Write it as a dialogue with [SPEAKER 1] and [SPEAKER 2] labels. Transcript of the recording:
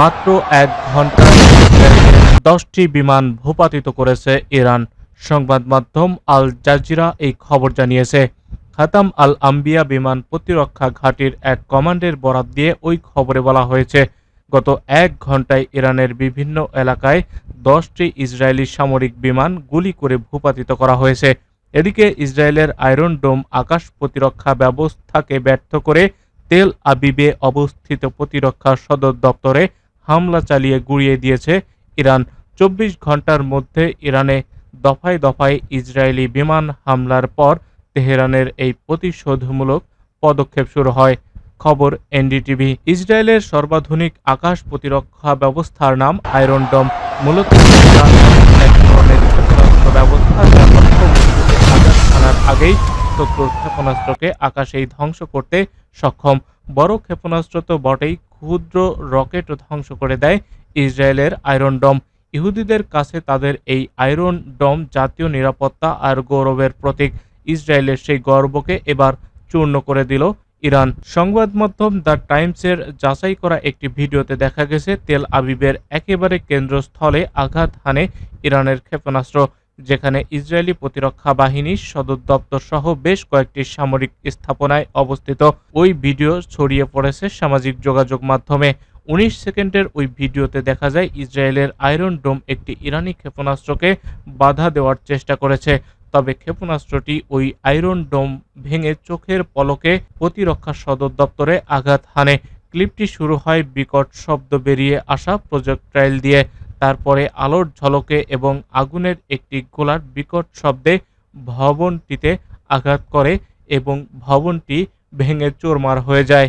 [SPEAKER 1] মাত্র এক ঘন্টায় দশটি বিমান ভূপাতিত করেছে ইরান। সংবাদ মাধ্যম আল জাজিরা এই খবর জানিয়েছে, খাতাম আল আম্বিয়া বিমান প্রতিরক্ষা ঘাঁটির এক কমান্ডের বরাত দিয়ে ওই খবরে বলা হয়েছে, গত এক ঘন্টায় ইরানের বিভিন্ন এলাকায় দশটি ইসরায়েলি সামরিক বিমান গুলি করে ভূপাতিত করা হয়েছে। এদিকে ইসরায়েলের আয়রন ডোম আকাশ প্রতিরক্ষা ব্যবস্থাকে ব্যর্থ করে তেল আবিবে অবস্থিত প্রতিরক্ষা সদর দপ্তরে হামলা চালিয়ে গুড়িয়ে দিয়েছে ইরান। চব্বিশ ঘণ্টার মধ্যে ইরানে দফায় দফায় ইসরায়েলি বিমান হামলার পর তেহরানের এই প্রতিশোধমূলক পদক্ষেপ শুরু হয়। খবর এনডিটিভি। ইসরায়েলের সর্বাধুনিক আকাশ প্রতিরক্ষা ব্যবস্থার নাম আয়রন ডম। মূলত ব্যবস্থা আগেই শত্রুর ক্ষেপণাস্ত্রকে আকাশেই ধ্বংস করতে সক্ষম। বড় ক্ষেপণাস্ত্র তো বটেই ক্ষুদ্র রকেট ধ্বংস করে দেয় ইসরায়েলের আয়রন ডম। ইহুদিদের কাছে তাদের এই আয়রন ডম জাতীয় নিরাপত্তা আর গৌরবের প্রতীক। ইসরায়েলের সেই গর্বকে এবার চূর্ণ করে দিল ইরান। সংবাদ মাধ্যম দ্য টাইমসের যাচাই করা একটি ভিডিওতে দেখা গেছে, তেল আবিবের একেবারে কেন্দ্রস্থলে আঘাত হানে ইরানের ক্ষেপণাস্ত্র। যেখানে ইসরায়েলি প্রতিরক্ষা বাহিনীর সদর দপ্তর সহ বেশ কয়েকটি সামরিক স্থাপনায় অবস্থিত। ওই ভিডিও ছড়িয়ে পড়েছে সামাজিক যোগাযোগ মাধ্যমে। উনিশ সেকেন্ডের ওই ভিডিওতে দেখা যায়, ইসরায়েলের আয়রন ডোম একটি ইরানি ক্ষেপণাস্ত্রকে বাধা দেওয়ার চেষ্টা করেছে। তবে ক্ষেপণাস্ত্রটি ওই আয়রন ডোম ভেঙে চোখের পলকে প্রতিরক্ষা সদর দপ্তরে আঘাত হানে। ক্লিপটি শুরু হয় বিকট শব্দ বেরিয়ে আসা প্রজেক্টাইল দিয়ে। তারপরে আলোর ঝলকে এবং আগুনের একটি গোলার বিকট শব্দে ভবনটিতে আঘাত করে এবং ভবনটি ভেঙে চোরমার হয়ে যায়।